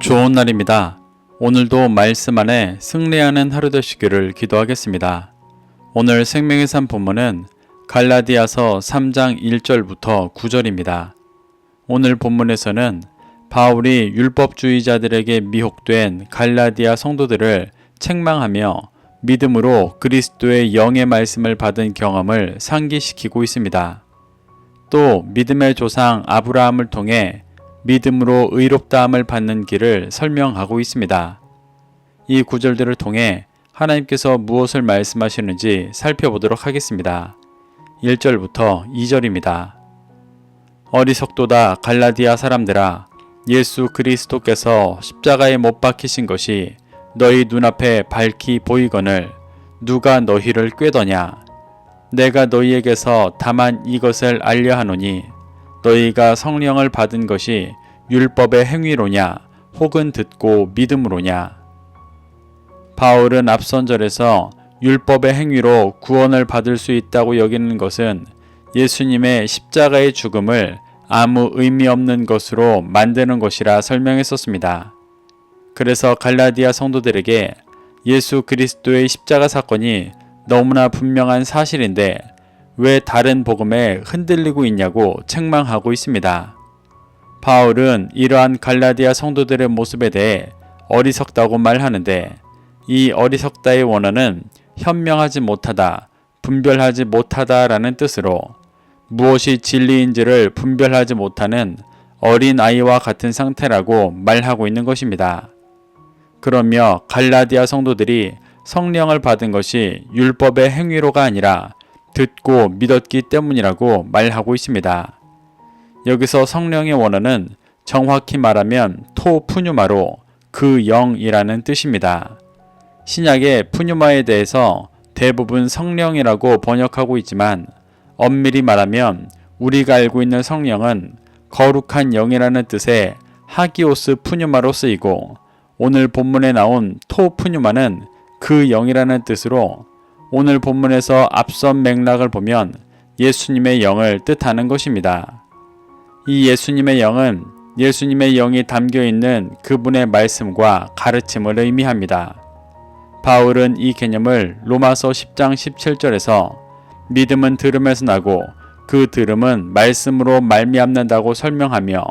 좋은 날입니다. 오늘도 말씀 안에 승리하는 하루 되시기를 기도하겠습니다. 오늘 생명의 산 본문은 갈라디아서 3장 1절부터 9절입니다. 오늘 본문에서는 바울이 율법주의자들에게 미혹된 갈라디아 성도들을 책망하며 믿음으로 그리스도의 영의 말씀을 받은 경험을 상기시키고 있습니다. 또 믿음의 조상 아브라함을 통해 믿음으로 의롭다함을 받는 길을 설명하고 있습니다. 이 구절들을 통해 하나님께서 무엇을 말씀하시는지 살펴보도록 하겠습니다. 1절부터 2절입니다. 어리석도다 갈라디아 사람들아 예수 그리스도께서 십자가에 못 박히신 것이 너희 눈앞에 밝히 보이거늘 누가 너희를 꾀더냐 내가 너희에게서 다만 이것을 알려 하노니 너희가 성령을 받은 것이 율법의 행위로냐 혹은 듣고 믿음으로냐 바울은 앞선 절에서 율법의 행위로 구원을 받을 수 있다고 여기는 것은 예수님의 십자가의 죽음을 아무 의미 없는 것으로 만드는 것이라 설명했었습니다. 그래서 갈라디아 성도들에게 예수 그리스도의 십자가 사건이 너무나 분명한 사실인데 왜 다른 복음에 흔들리고 있냐고 책망하고 있습니다. 바울은 이러한 갈라디아 성도들의 모습에 대해 어리석다고 말하는데 이 어리석다의 원어는 현명하지 못하다, 분별하지 못하다라는 뜻으로 무엇이 진리인지를 분별하지 못하는 어린 아이와 같은 상태라고 말하고 있는 것입니다. 그러며 갈라디아 성도들이 성령을 받은 것이 율법의 행위로가 아니라 듣고 믿었기 때문이라고 말하고 있습니다. 여기서 성령의 원어는 정확히 말하면 토 푸뉴마로 그 영이라는 뜻입니다. 신약의 푸뉴마에 대해서 대부분 성령이라고 번역하고 있지만 엄밀히 말하면 우리가 알고 있는 성령은 거룩한 영이라는 뜻의 하기오스 푸뉴마로 쓰이고 오늘 본문에 나온 토 푸뉴마는 그 영이라는 뜻으로 오늘 본문에서 앞선 맥락을 보면 예수님의 영을 뜻하는 것입니다. 이 예수님의 영은 예수님의 영이 담겨 있는 그분의 말씀과 가르침을 의미합니다. 바울은 이 개념을 로마서 10장 17절에서 믿음은 들음에서 나고 그 들음은 말씀으로 말미암는다고 설명하며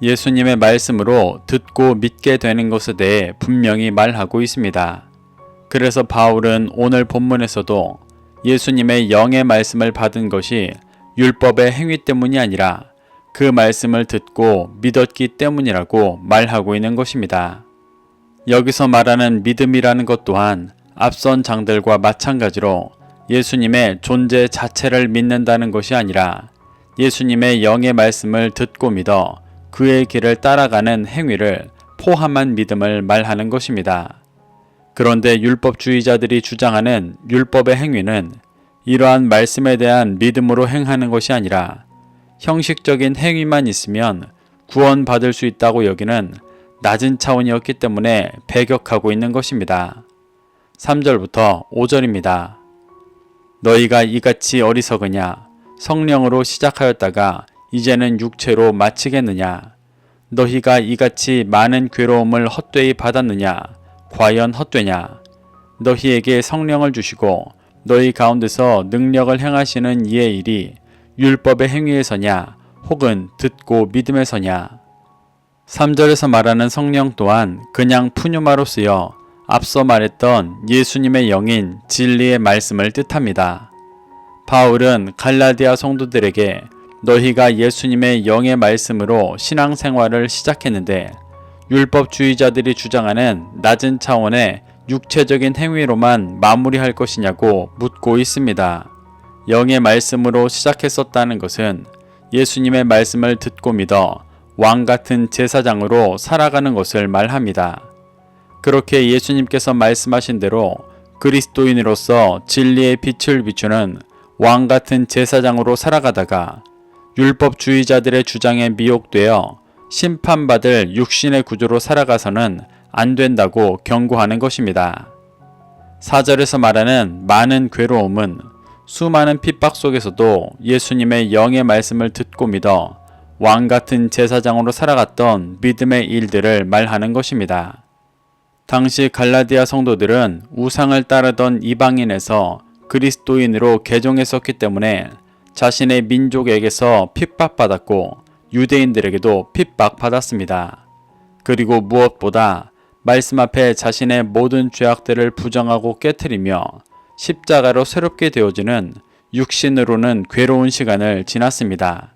예수님의 말씀으로 듣고 믿게 되는 것에 대해 분명히 말하고 있습니다. 그래서 바울은 오늘 본문에서도 예수님의 영의 말씀을 받은 것이 율법의 행위 때문이 아니라 그 말씀을 듣고 믿었기 때문이라고 말하고 있는 것입니다. 여기서 말하는 믿음이라는 것 또한 앞선 장들과 마찬가지로 예수님의 존재 자체를 믿는다는 것이 아니라 예수님의 영의 말씀을 듣고 믿어 그의 길을 따라가는 행위를 포함한 믿음을 말하는 것입니다. 그런데 율법주의자들이 주장하는 율법의 행위는 이러한 말씀에 대한 믿음으로 행하는 것이 아니라 형식적인 행위만 있으면 구원받을 수 있다고 여기는 낮은 차원이었기 때문에 배격하고 있는 것입니다. 3절부터 5절입니다. 너희가 이같이 어리석으냐? 성령으로 시작하였다가 이제는 육체로 마치겠느냐? 너희가 이같이 많은 괴로움을 헛되이 받았느냐? 과연 헛되냐? 너희에게 성령을 주시고 너희 가운데서 능력을 행하시는 이의 일이 율법의 행위에서냐? 혹은 듣고 믿음에서냐? 3절에서 말하는 성령 또한 그냥 푸뉴마로 쓰여 앞서 말했던 예수님의 영인 진리의 말씀을 뜻합니다. 바울은 갈라디아 성도들에게 너희가 예수님의 영의 말씀으로 신앙생활을 시작했는데 율법주의자들이 주장하는 낮은 차원의 육체적인 행위로만 마무리할 것이냐고 묻고 있습니다. 영의 말씀으로 시작했었다는 것은 예수님의 말씀을 듣고 믿어 왕 같은 제사장으로 살아가는 것을 말합니다. 그렇게 예수님께서 말씀하신 대로 그리스도인으로서 진리의 빛을 비추는 왕 같은 제사장으로 살아가다가 율법주의자들의 주장에 미혹되어 심판받을 육신의 구조로 살아가서는 안 된다고 경고하는 것입니다. 4절에서 말하는 많은 괴로움은 수많은 핍박 속에서도 예수님의 영의 말씀을 듣고 믿어 왕 같은 제사장으로 살아갔던 믿음의 일들을 말하는 것입니다. 당시 갈라디아 성도들은 우상을 따르던 이방인에서 그리스도인으로 개종했었기 때문에 자신의 민족에게서 핍박받았고 유대인들에게도 핍박받았습니다. 그리고 무엇보다 말씀 앞에 자신의 모든 죄악들을 부정하고 깨뜨리며 십자가로 새롭게 되어지는 육신으로는 괴로운 시간을 지났습니다.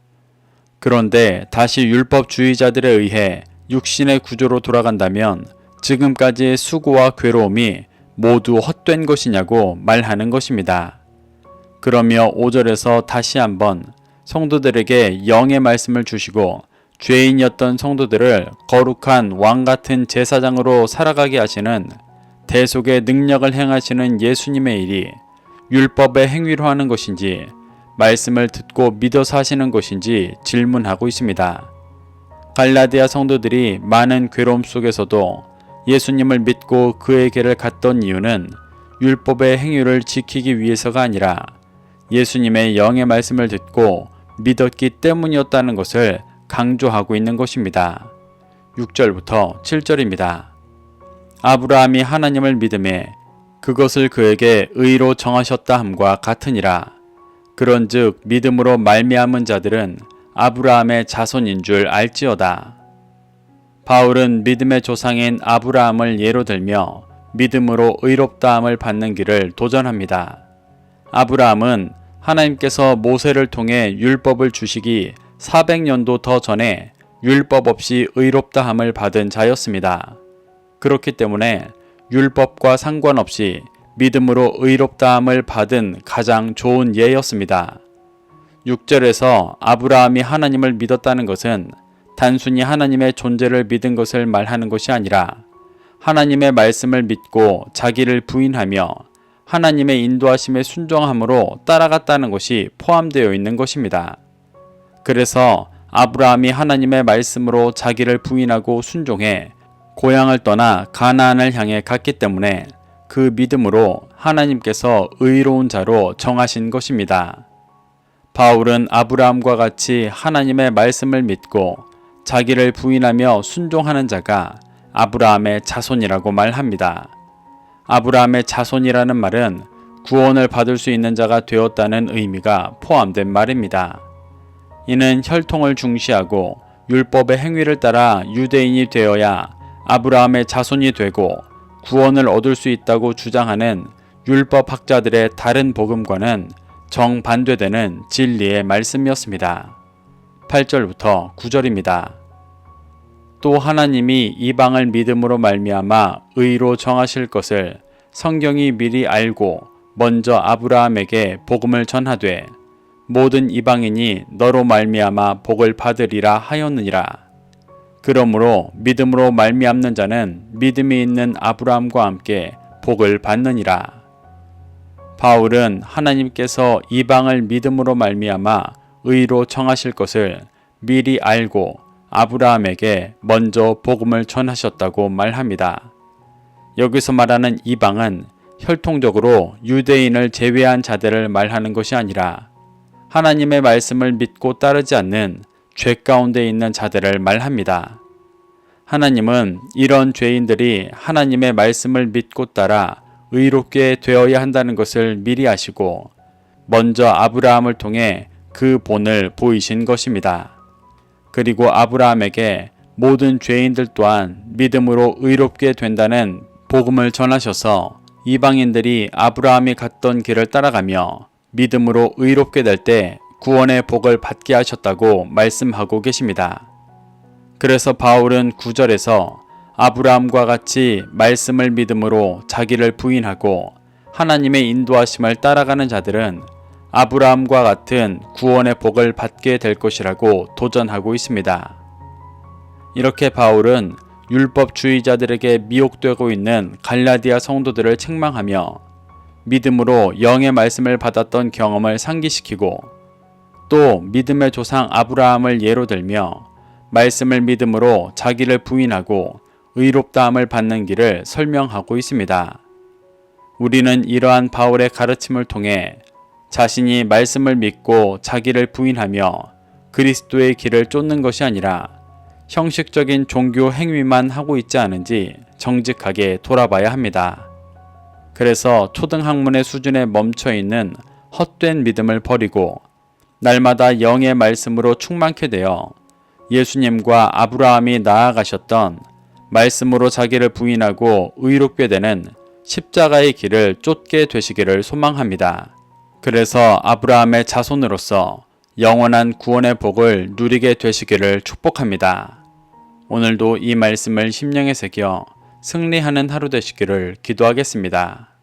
그런데 다시 율법주의자들에 의해 육신의 구조로 돌아간다면 지금까지의 수고와 괴로움이 모두 헛된 것이냐고 말하는 것입니다. 그러며 5절에서 다시 한번 성도들에게 영의 말씀을 주시고 죄인이었던 성도들을 거룩한 왕 같은 제사장으로 살아가게 하시는 대속의 능력을 행하시는 예수님의 일이 율법의 행위로 하는 것인지 말씀을 듣고 믿어서 하시는 것인지 질문하고 있습니다. 갈라디아 성도들이 많은 괴로움 속에서도 예수님을 믿고 길을 갔던 이유는 율법의 행위를 지키기 위해서가 아니라 예수님의 영의 말씀을 듣고 믿었기 때문이었다는 것을 강조하고 있는 것입니다. 6절부터 7절입니다. 아브라함이 하나님을 믿음에 그것을 그에게 의로 정하셨다 함과 같으니라. 그런즉 믿음으로 말미암은 자들은 아브라함의 자손인 줄 알지어다. 바울은 믿음의 조상인 아브라함을 예로 들며 믿음으로 의롭다함을 받는 길을 도전합니다. 아브라함은 하나님께서 모세를 통해 율법을 주시기 400년도 더 전에 율법 없이 의롭다함을 받은 자였습니다. 그렇기 때문에 율법과 상관없이 믿음으로 의롭다함을 받은 가장 좋은 예였습니다. 6절에서 아브라함이 하나님을 믿었다는 것은 단순히 하나님의 존재를 믿은 것을 말하는 것이 아니라 하나님의 말씀을 믿고 자기를 부인하며 하나님의 인도하심에 순종함으로 따라갔다는 것이 포함되어 있는 것입니다. 그래서 아브라함이 하나님의 말씀으로 자기를 부인하고 순종해 고향을 떠나 가나안을 향해 갔기 때문에 그 믿음으로 하나님께서 의로운 자로 정하신 것입니다. 바울은 아브라함과 같이 하나님의 말씀을 믿고 자기를 부인하며 순종하는 자가 아브라함의 자손이라고 말합니다. 아브라함의 자손이라는 말은 구원을 받을 수 있는 자가 되었다는 의미가 포함된 말입니다. 이는 혈통을 중시하고 율법의 행위를 따라 유대인이 되어야 아브라함의 자손이 되고 구원을 얻을 수 있다고 주장하는 율법 학자들의 다른 복음과는 정반대되는 진리의 말씀이었습니다. 8절부터 9절입니다. 또 하나님이 이방을 믿음으로 말미암아 의로 정하실 것을 성경이 미리 알고 먼저 아브라함에게 복음을 전하되 모든 이방인이 너로 말미암아 복을 받으리라 하였느니라. 그러므로 믿음으로 말미암는 자는 믿음이 있는 아브라함과 함께 복을 받느니라. 바울은 하나님께서 이방을 믿음으로 말미암아 의로 정하실 것을 미리 알고 아브라함에게 먼저 복음을 전하셨다고 말합니다. 여기서 말하는 이방은 혈통적으로 유대인을 제외한 자들을 말하는 것이 아니라 하나님의 말씀을 믿고 따르지 않는 죄 가운데 있는 자들을 말합니다. 하나님은 이런 죄인들이 하나님의 말씀을 믿고 따라 의롭게 되어야 한다는 것을 미리 아시고 먼저 아브라함을 통해 그 본을 보이신 것입니다. 그리고 아브라함에게 모든 죄인들 또한 믿음으로 의롭게 된다는 복음을 전하셔서 이방인들이 아브라함이 갔던 길을 따라가며 믿음으로 의롭게 될 때 구원의 복을 받게 하셨다고 말씀하고 계십니다. 그래서 바울은 9절에서 아브라함과 같이 말씀을 믿음으로 자기를 부인하고 하나님의 인도하심을 따라가는 자들은 아브라함과 같은 구원의 복을 받게 될 것이라고 도전하고 있습니다. 이렇게 바울은 율법주의자들에게 미혹되고 있는 갈라디아 성도들을 책망하며 믿음으로 영의 말씀을 받았던 경험을 상기시키고 또 믿음의 조상 아브라함을 예로 들며 말씀을 믿음으로 자기를 부인하고 의롭다함을 받는 길을 설명하고 있습니다. 우리는 이러한 바울의 가르침을 통해 자신이 말씀을 믿고 자기를 부인하며 그리스도의 길을 쫓는 것이 아니라 형식적인 종교 행위만 하고 있지 않은지 정직하게 돌아봐야 합니다. 그래서 초등학문의 수준에 멈춰 있는 헛된 믿음을 버리고 날마다 영의 말씀으로 충만케 되어 예수님과 아브라함이 나아가셨던 말씀으로 자기를 부인하고 의롭게 되는 십자가의 길을 쫓게 되시기를 소망합니다. 그래서 아브라함의 자손으로서 영원한 구원의 복을 누리게 되시기를 축복합니다. 오늘도 이 말씀을 심령에 새겨 승리하는 하루 되시기를 기도하겠습니다.